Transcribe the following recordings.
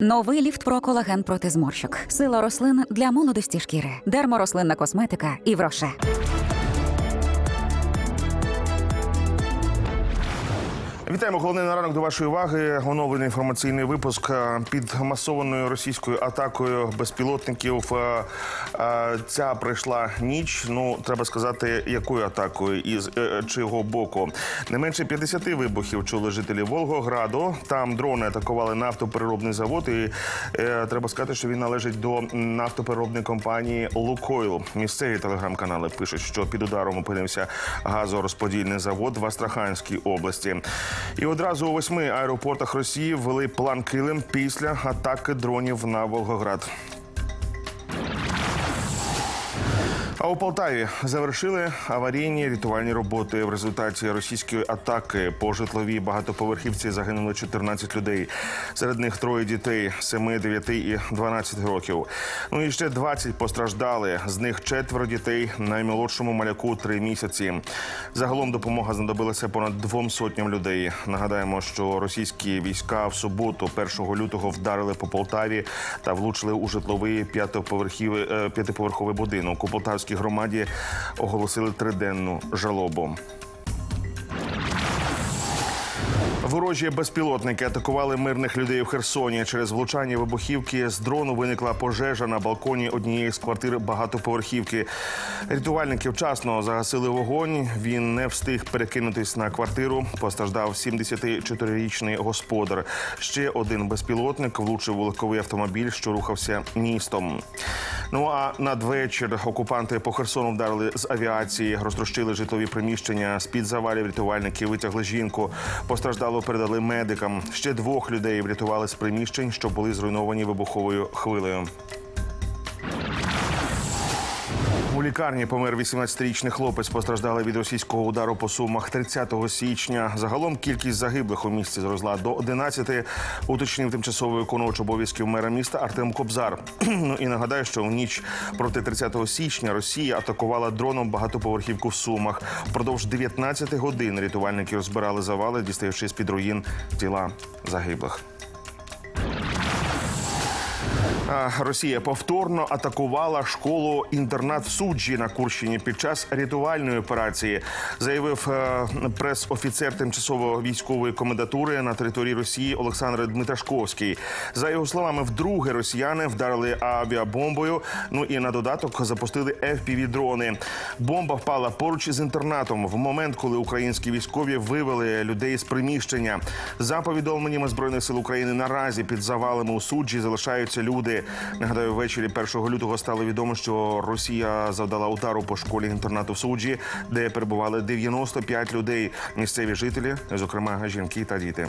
Новий ліфт про колаген проти зморщок. Сила рослин для молодості шкіри. Дерморослинна косметика і вроше. Вітаємо головний на ранок до вашої уваги. Оновлений інформаційний випуск Е, під масованою російською атакою безпілотників. е, е, Ця прийшла ніч. Ну треба сказати, якою атакою і з чого боку. Не менше 50 вибухів чули жителі Волгограду. Там дрони атакували нафтопереробний завод. І треба сказати, що він належить до нафтопереробної компанії Лукойл. Місцеві телеграм-канали пишуть, що під ударом опинився газорозподільний завод в Астраханській області. І одразу у восьми аеропортах Росії ввели план килим після атаки дронів на Волгоград. А у Полтаві завершили аварійні рятувальні роботи. В результаті російської атаки по житловій багатоповерхівці загинули 14 людей. Серед них троє дітей 7, 9 і 12 років. Ну і ще 20 постраждали. З них четверо дітей наймолодшому маляку 3 місяці. Загалом допомога знадобилася понад двом сотням людей. Нагадаємо, що російські війська в суботу, 1 лютого, вдарили по Полтаві та влучили у житловий е, п'ятиповерховий будинок. У Полтавській громаді оголосили триденну жалобу. Ворожі безпілотники атакували мирних людей в Херсоні. Через влучання вибухівки з дрону виникла пожежа на балконі однієї з квартир багатоповерхівки. Рятувальники вчасно загасили вогонь. Він не встиг перекинутись на квартиру. Постраждав 74-річний господар. Ще один безпілотник влучив у легковий автомобіль, що рухався містом. Ну а надвечір окупанти по Херсону вдарили з авіації, розтрощили житлові приміщення. З під завалів рятувальники витягли жінку. Постраждало передали медикам. Ще двох людей врятували з приміщень, що були зруйновані вибуховою хвилею. У лікарні помер 18-річний хлопець. Постраждали від російського удару по сумах 30 січня. Загалом кількість загиблих у місті зросла до 11, уточнив тимчасовий виконувач обов'язків мера міста Артем Кобзар. ну і нагадаю, що у ніч проти 30 січня Росія атакувала дроном багатоповерхівку в Сумах. Впродовж 19 годин рятувальники розбирали завали, дістаючи з під руїн тіла загиблих. Росія повторно атакувала школу інтернат в суджі на Курщині під час рятувальної операції, заявив е, прес-офіцер тимчасової військової комендатури на території Росії Олександр Дмитрашковський. За його словами, вдруге росіяни вдарили авіабомбою. Ну і на додаток запустили fpv дрони. Бомба впала поруч із інтернатом в момент, коли українські військові вивели людей з приміщення. За повідомленнями збройних сил України наразі під завалами у суджі залишаються люди. Нагадаю, ввечері 1 лютого стало відомо, що Росія завдала удару по школі інтернату в суджі, де перебували 95 людей. Місцеві жителі, зокрема жінки та діти.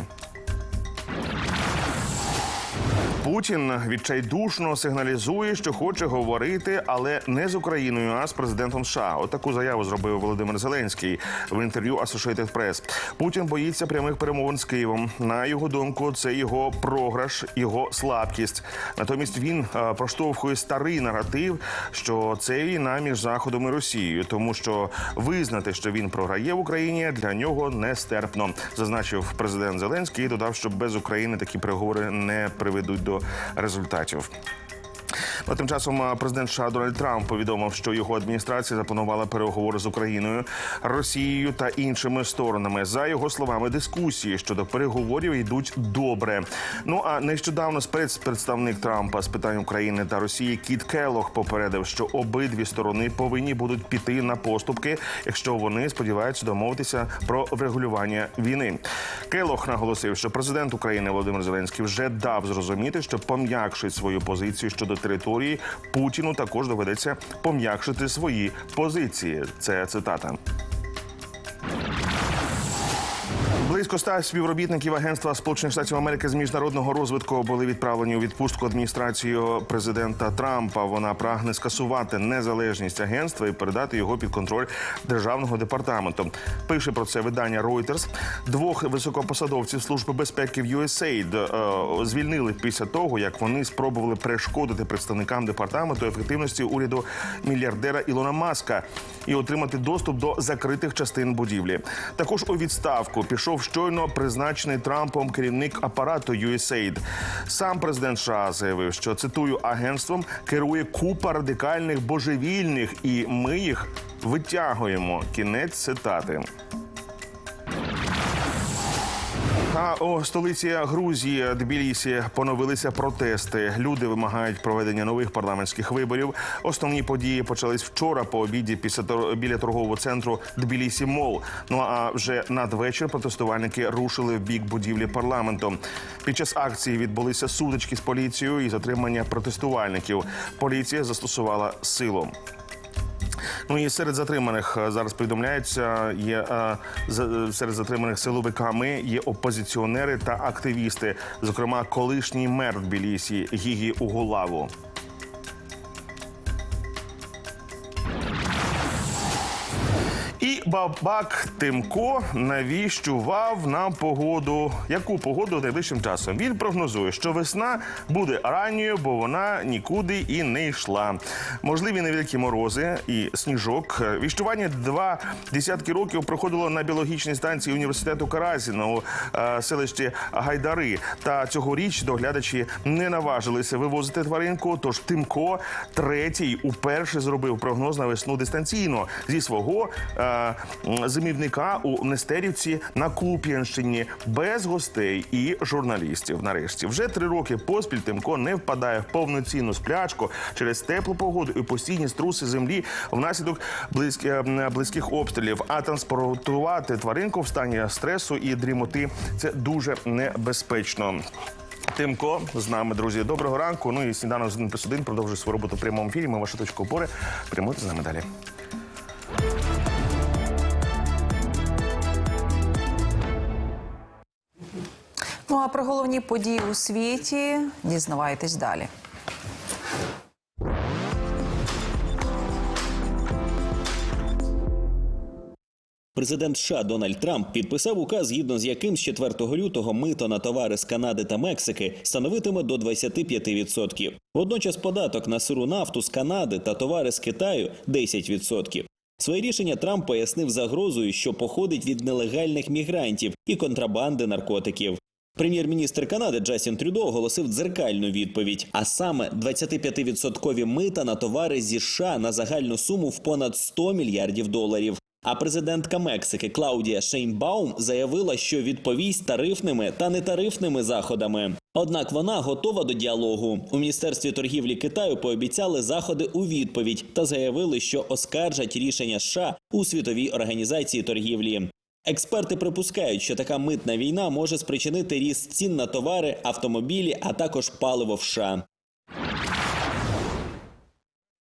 Путін відчайдушно сигналізує, що хоче говорити, але не з Україною, а з президентом США. Отаку заяву зробив Володимир Зеленський в інтерв'ю Associated Press. Путін боїться прямих перемовин з Києвом. На його думку, це його програш, його слабкість. Натомість він е, проштовхує старий наратив, що це війна між заходом і Росією, тому що визнати, що він програє в Україні, для нього нестерпно, зазначив президент Зеленський. і Додав, що без України такі переговори не приведуть до результатів. Ну, тим часом президент США Дональд Трамп повідомив, що його адміністрація запланувала переговори з Україною, Росією та іншими сторонами. За його словами, дискусії щодо переговорів йдуть добре. Ну а нещодавно спецпредставник Трампа з питань України та Росії Кіт Келлог попередив, що обидві сторони повинні будуть піти на поступки, якщо вони сподіваються домовитися про врегулювання війни. Келлог наголосив, що президент України Володимир Зеленський вже дав зрозуміти, що пом'якшить свою позицію щодо території. Путіну також доведеться пом'якшити свої позиції. Це цитата. Близько ста співробітників агентства Сполучених Штатів Америки з міжнародного розвитку були відправлені у відпустку адміністрацією президента Трампа. Вона прагне скасувати незалежність агентства і передати його під контроль державного департаменту. Пише про це видання Reuters. Двох високопосадовців служби безпеки в USAID е, звільнили після того, як вони спробували перешкодити представникам департаменту ефективності уряду мільярдера Ілона Маска і отримати доступ до закритих частин будівлі. Також у відставку пішов щойно призначений Трампом керівник апарату USAID. Сам президент США заявив, що цитую агентством керує купа радикальних божевільних, і ми їх витягуємо. Кінець цитати. А у столиці Грузії Тбілісі поновилися протести. Люди вимагають проведення нових парламентських виборів. Основні події почались вчора по обіді після біля торгового центру Тбілісі Мол. Ну а вже надвечір протестувальники рушили в бік будівлі парламенту. Під час акції відбулися сутички з поліцією і затримання протестувальників. Поліція застосувала силу. Ну і серед затриманих е, зараз повідомляється, є е, е, серед затриманих силовиками є опозиціонери та активісти, зокрема, колишній мер Тбілісі Гігі Уголаву. Бабак Тимко навіщував нам погоду. Яку погоду найближчим часом? Він прогнозує, що весна буде ранньою, бо вона нікуди і не йшла. Можливі невеликі морози і сніжок. Віщування два десятки років проходило на біологічній станції університету Каразіна у е, селищі Гайдари. Та цьогоріч доглядачі не наважилися вивозити тваринку. Тож Тимко третій уперше зробив прогноз на весну дистанційно зі свого е, зимівника у Нестерівці на Куп'янщині без гостей і журналістів. Нарешті вже три роки поспіль Тимко не впадає в повноцінну сплячку через теплу погоду і постійні струси землі внаслідок близьк- е, близьких обстрілів. А транспортувати тваринку в стані стресу і дрімоти це дуже небезпечно. Тимко з нами, друзі. Доброго ранку. Ну і сніданок з 1 плюс 1 продовжує свою роботу в прямому ефірі. Ми ваша точка опори. Прямуйте з нами далі. А про головні події у світі дізнавайтесь далі. Президент США Дональд Трамп підписав указ, згідно з яким з 4 лютого мито на товари з Канади та Мексики становитиме до 25%. Водночас податок на сиру нафту з Канади та товари з Китаю 10%. Своє рішення Трамп пояснив загрозою, що походить від нелегальних мігрантів і контрабанди наркотиків. Прем'єр-міністр Канади Джастін Трюдо оголосив дзеркальну відповідь, а саме 25% мита на товари зі США на загальну суму в понад 100 мільярдів доларів. А президентка Мексики Клаудія Шейнбаум заявила, що відповість тарифними та нетарифними заходами. Однак вона готова до діалогу. У міністерстві торгівлі Китаю пообіцяли заходи у відповідь та заявили, що оскаржать рішення США у світовій організації торгівлі. Експерти припускають, що така митна війна може спричинити ріст цін на товари, автомобілі, а також паливо в США.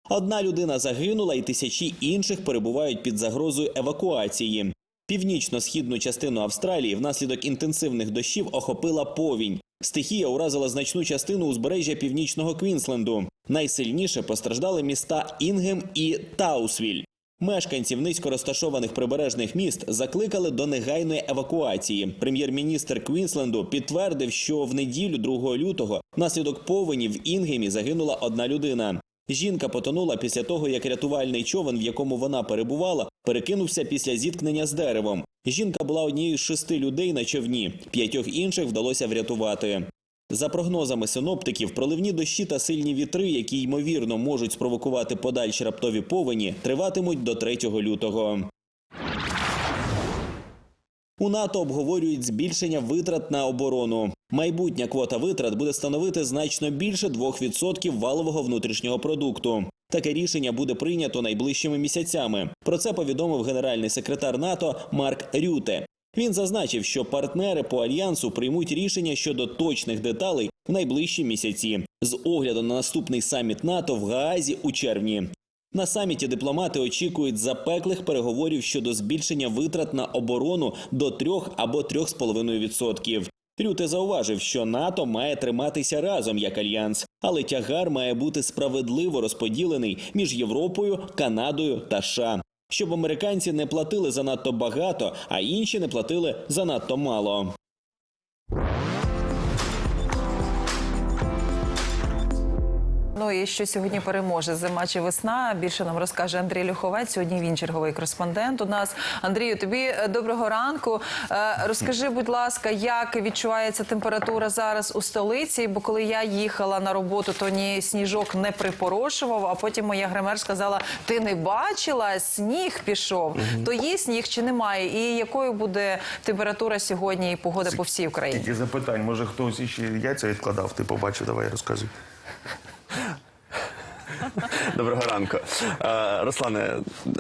Одна людина загинула, і тисячі інших перебувають під загрозою евакуації. Північно-східну частину Австралії внаслідок інтенсивних дощів охопила повінь. Стихія уразила значну частину узбережжя північного Квінсленду. Найсильніше постраждали міста Інгем і Таусвіль. Мешканців низько розташованих прибережних міст закликали до негайної евакуації. Прем'єр-міністр Квінсленду підтвердив, що в неділю 2 лютого внаслідок повені в Інгемі загинула одна людина. Жінка потонула після того, як рятувальний човен, в якому вона перебувала, перекинувся після зіткнення з деревом. Жінка була однією з шести людей на човні. П'ятьох інших вдалося врятувати. За прогнозами синоптиків, проливні дощі та сильні вітри, які ймовірно можуть спровокувати подальші раптові повені, триватимуть до 3 лютого. У НАТО обговорюють збільшення витрат на оборону. Майбутня квота витрат буде становити значно більше 2% валового внутрішнього продукту. Таке рішення буде прийнято найближчими місяцями. Про це повідомив генеральний секретар НАТО Марк Рюте. Він зазначив, що партнери по альянсу приймуть рішення щодо точних деталей в найближчі місяці з огляду на наступний саміт НАТО в Гаазі у червні. На саміті дипломати очікують запеклих переговорів щодо збільшення витрат на оборону до 3 або 3,5%. Рюте зауважив, що НАТО має триматися разом як альянс, але тягар має бути справедливо розподілений між Європою, Канадою та США, щоб американці не платили занадто багато, а інші не платили занадто мало. Ну і що сьогодні переможе зима чи весна? Більше нам розкаже Андрій Люховець. Сьогодні він черговий кореспондент. У нас Андрію, тобі е, доброго ранку. Е, Розкажи, будь ласка, як відчувається температура зараз у столиці? Бо коли я їхала на роботу, то ні сніжок не припорошував. А потім моя гример сказала: Ти не бачила, сніг пішов. То є сніг чи немає? І якою буде температура сьогодні і погода по всій Україні? Тільки запитань, може хтось іще яйця відкладав, ти побачив, давай розказуй. Доброго ранку. Е, Руслане,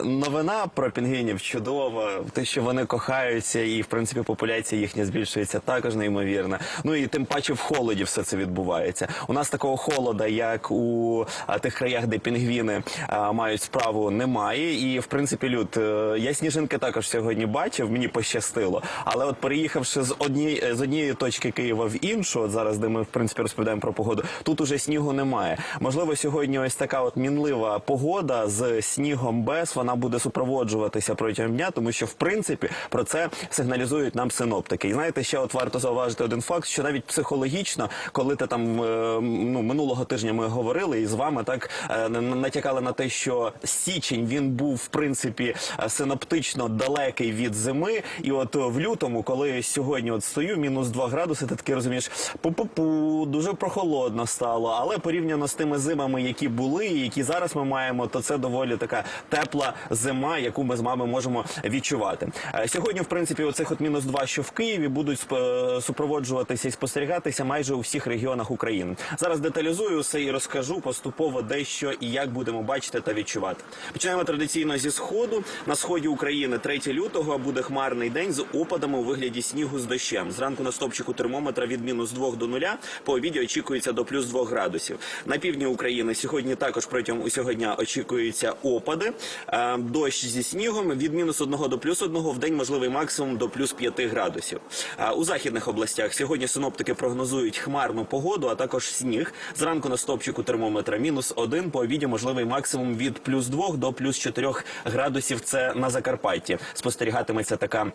новина про пінгвінів чудова. Те, що вони кохаються, і в принципі популяція їхня збільшується, також неймовірна. Ну і тим паче в холоді все це відбувається. У нас такого холода, як у а, тих краях, де пінгвіни а, мають справу, немає. І в принципі, люд, е, я сніжинки також сьогодні бачив, мені пощастило. Але от переїхавши з однієї з однієї точки Києва в іншу, от зараз, де ми в принципі розповідаємо про погоду, тут уже снігу немає. Можливо, сьогодні ось така от мінлива погода з снігом без вона буде супроводжуватися протягом дня, тому що в принципі про це сигналізують нам синоптики. І знаєте, ще от варто зауважити один факт, що навіть психологічно, коли ти там е, ну минулого тижня ми говорили і з вами так е, натякали на те, що січень він був в принципі е, синоптично далекий від зими. І от в лютому, коли сьогодні от стою, мінус 2 градуси, ти таки розумієш, пу-пу-пу, дуже прохолодно стало. Але порівняно з тими зимами, які були, які зараз ми маємо, то це доволі така тепла зима, яку ми з вами можемо відчувати. Е, Сьогодні, в принципі, оцих от мінус 2, що в Києві, будуть сп- супроводжуватися і спостерігатися майже у всіх регіонах України. Зараз деталізую все і розкажу поступово дещо і як будемо бачити та відчувати. Починаємо традиційно зі сходу. На сході України 3 лютого буде хмарний день з опадами у вигляді снігу з дощем. Зранку на стопчику термометра від мінус 2 до 0, по обіді очікується до плюс 2 градусів. На півдні України сьогодні також протягом усього дня очікуються опади, е, дощ зі снігом від мінус 1 до плюс 1, в день можливий максимум до плюс 5 градусів. А у західних областях сьогодні синоптики прогнозують хмарну погоду, а також сніг. Зранку на стопчику термометра мінус 1, по обіді можливий максимум від плюс 2 до плюс 4 градусів. Це на Закарпатті. Спостерігатиметься така.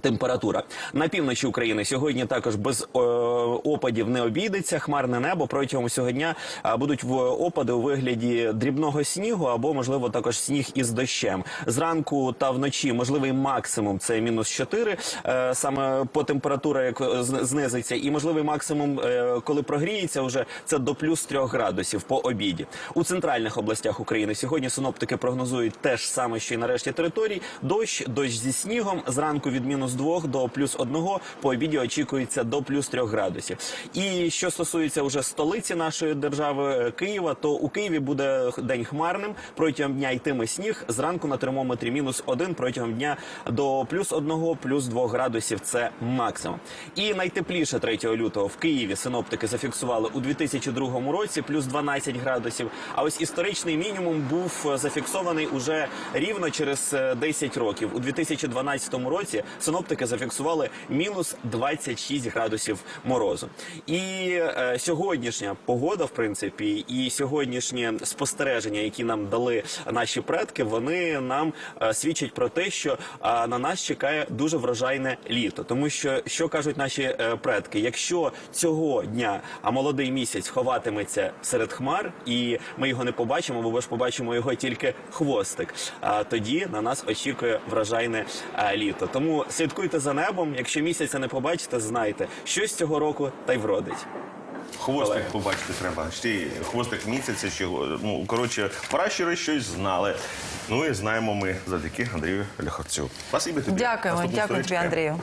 Температура на півночі України сьогодні також без е, опадів не обійдеться. Хмарне небо протягом усього дня будуть в опади у вигляді дрібного снігу або можливо також сніг із дощем. Зранку та вночі можливий максимум це мінус 4, е, саме по температура як е, знизиться, і можливий максимум, е, коли прогріється, вже це до плюс 3 градусів по обіді. У центральних областях України сьогодні синоптики прогнозують те ж саме, що й на решті територій. Дощ, дощ зі снігом. Зранку від мінус 2 до плюс 1, по обіді очікується до плюс 3 градусів. І що стосується вже столиці нашої держави е, Києва, то у Києві буде день хмарним. Протягом дня йтиме сніг. Зранку на термометрі мінус 1, протягом дня до плюс 1, плюс 2 градусів. Це максимум. І найтепліше 3 лютого в Києві синоптики зафіксували у 2002 році плюс 12 градусів. А ось історичний мінімум був е, зафіксований уже рівно через е, 10 років. У 2012 році синоптики зафіксували мінус 26 градусів морозу. І е, сьогоднішня погода, в принципі, і сьогоднішні спостереження, які нам дали наші предки, вони нам е, свідчать про те, що е, на нас чекає дуже врожайне літо. Тому що що кажуть наші предки, якщо цього дня, а молодий місяць ховатиметься серед хмар, і ми його не побачимо, бо ж побачимо його тільки хвостик. А тоді на нас очікує врожайне літо. Тому слідкуйте за небом. Якщо місяця не побачите, знайте, щось цього року та й вродить. Хвостик побачити треба. Ще хвостик місяця, ще ну коротше, пращури щось знали. Ну і знаємо ми завдяки Андрію Ляховцю. Спасибі тобі. Дякуємо, дякую тобі. Андрію.